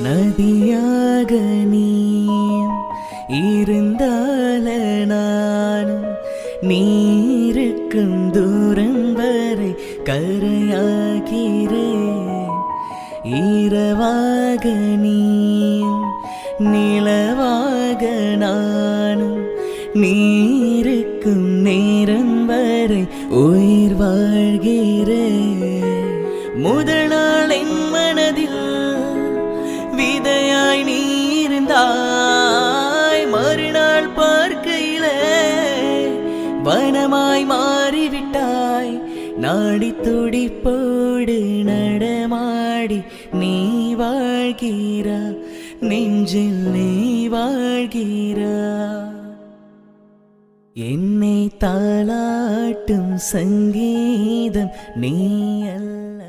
நதியாக நீ இருந்தால நானும் நீருக்கும் தூரம் வரை கரையாகிறேன் இரவாக நீ நிலவாக நானும் நீருக்கும் நேரம் வரை உயிர் வாழ்கிறேன் முதலாளின் மனதில் இருந்தாய் மறுநாள் பார்க்கையில வனமாய் மாறிவிட்டாய். நாடி துடிப்போடு நடமாடி நீ வாழ்கிறா நெஞ்சில் நீ வாழ்கிறா. என்னை தாளாட்டும் சங்கீதம் நீ அல்ல.